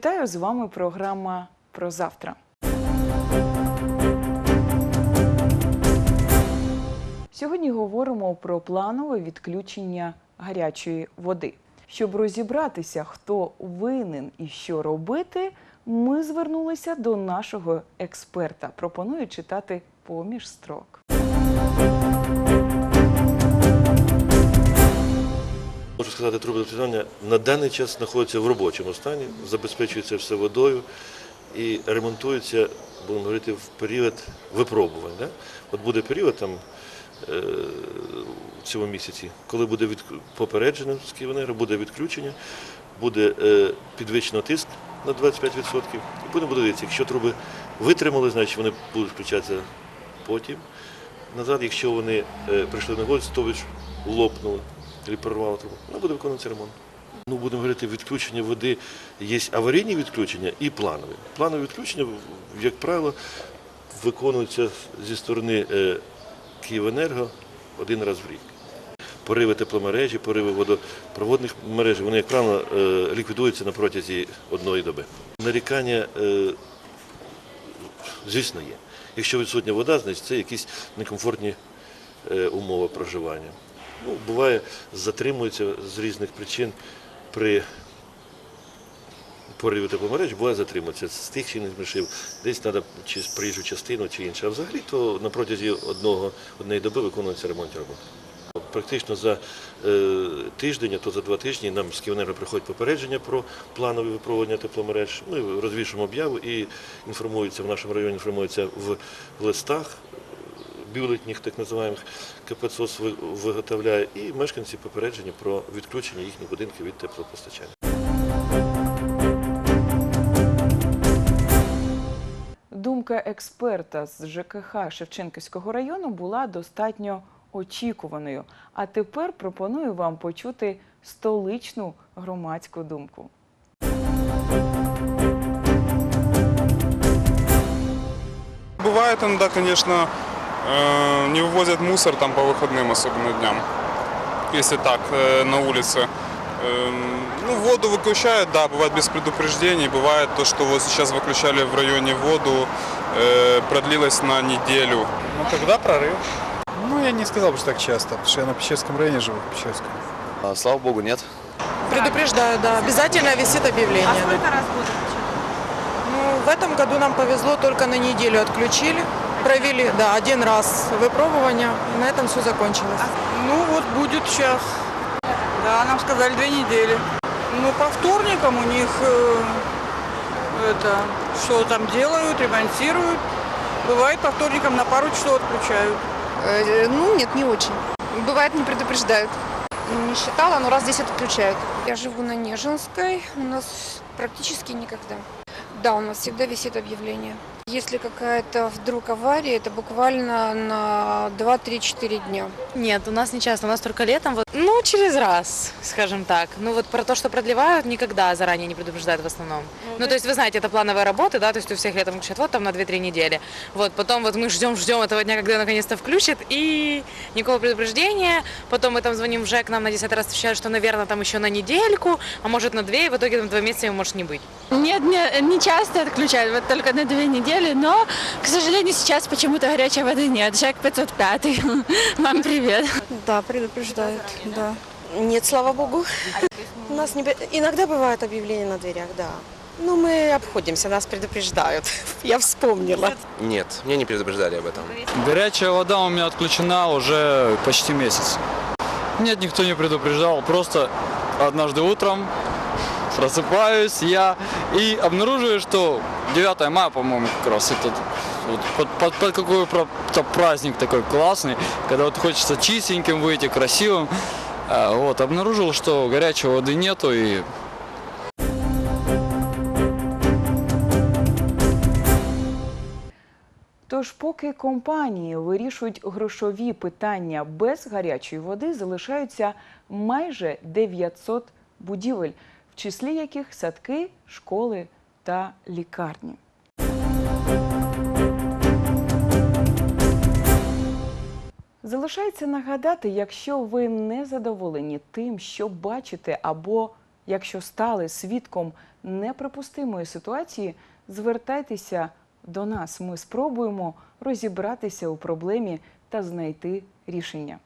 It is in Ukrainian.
Вітаю з вами програма про завтра. Сьогодні говоримо про планове відключення гарячої води. Щоб розібратися, хто винен і що робити, ми звернулися до нашого експерта. Пропоную читати поміж строк. Можу сказати, трубопостачання на даний час знаходиться в робочому стані, забезпечується все водою і ремонтується, будемо говорити, в період випробувань. Да? От буде період там е, в цьому місяці, коли буде від... попереджено з Київенерго, буде відключення, буде е, підвищено тиск на 25%. І будемо дивитися, якщо труби витримали, значить вони будуть включатися потім назад, якщо вони е, прийшли на гольц, то лопнули або прорвало трубу, ну, буде виконуватися ремонт. Ну, будемо говорити, відключення води є аварійні відключення і планові. Планові відключення, як правило, виконуються зі сторони е, Київенерго один раз в рік. Пориви тепломережі, пориви водопроводних мереж, вони, як правило, е, ліквідуються на протязі одної доби. Нарікання, е, звісно, є. Якщо відсутня вода, значить це якісь некомфортні умови проживання. Ну, буває, затримуються з різних причин при пориві тепломереж, буває затримуються з тих чи інших мишів. Десь треба чи проїжджу частину, чи інше. А взагалі то на протязі одного, однієї доби виконується ремонтні роботи. Практично за е, тиждень, а то за два тижні нам з Київенерго приходять попередження про планове випроводження тепломереж. Ми розвішуємо об'яву і інформується в нашому районі, інформується в листах бюлетніх, так називаємо КПЦОС ви- виготовляє, і мешканці попереджені про відключення їхніх будинків від теплопостачання. Думка експерта з ЖКХ Шевченківського району була достатньо очікуваною. А тепер пропоную вам почути столичну громадську думку. Бывает иногда, конечно, не вывозят мусор там по выходным, особенно дням, если так, э, на улице. Ну, воду выключают, да, бывает без предупреждений. Бывает то, что вот сейчас выключали в районе воду, э, продлилось на неделю. Ну тогда прорыв. Ну, я не сказал бы, что так часто, потому что я на Печерском районе живу, в Печерском. А, Слава богу, нет. Предупреждаю, да. Обязательно висит объявление. А сколько раз будет Ну, в этом году нам повезло, только на неделю отключили. Провели, да, один раз выпробование, и на этом все закончилось. Ну вот будет сейчас. Да, нам сказали две недели. Ну по вторникам у них э, это что там делают, ремонтируют. Бывает по вторникам на пару часов отключают. Э, Ну, нет, не очень. Бывает, не предупреждают. Ну, Не считала, но раз 10 отключают. Я живу на Нежинской, у нас практически никогда. Да, у нас всегда висит объявление. Если какая-то вдруг авария, это буквально на 2-3-4 дня. Нет, у нас не часто, у нас только летом. Вот, ну, через раз, скажем так. Ну, вот про то, что продлевают, никогда заранее не предупреждают в основном. Ну, то есть, вы знаете, это плановые работы, да, то есть у всех летом включают вот там на 2-3 недели. Вот, потом вот мы ждем, ждем этого дня, когда наконец-то включат, и никакого предупреждения. Потом мы там звоним в ЖЭК, нам на 10 раз отвечают, что, наверное, там еще на недельку, а может на две, и в итоге там два месяца его может не быть. Нет, не, не часто отключают, вот только на две недели, но, к сожалению, сейчас почему-то горячей воды нет. Жек 505. Вам привет. Да, предупреждают, да. Нет, слава богу. У нас не... иногда бывают объявления на дверях, да. Но мы обходимся, нас предупреждают. Я вспомнила. Нет, мне не предупреждали об этом. Горячая вода у меня отключена уже почти месяц. Нет, никто не предупреждал, просто однажды утром просыпаюсь я и обнаруживаю, что 9 мая, по-моему, как раз этот вот под, под- под какой-то праздник такой классный, когда вот хочется чистеньким выйти, красивым. Вот, обнаружил, что горячей воды нету и Тож, поки компанії вирішують грошові питання без гарячої води, залишаються майже 900 будівель, в числі яких садки, школи та лікарні. Залишається нагадати, якщо ви не задоволені тим, що бачите або Якщо стали свідком неприпустимої ситуації, звертайтеся до нас. Ми спробуємо розібратися у проблемі та знайти рішення.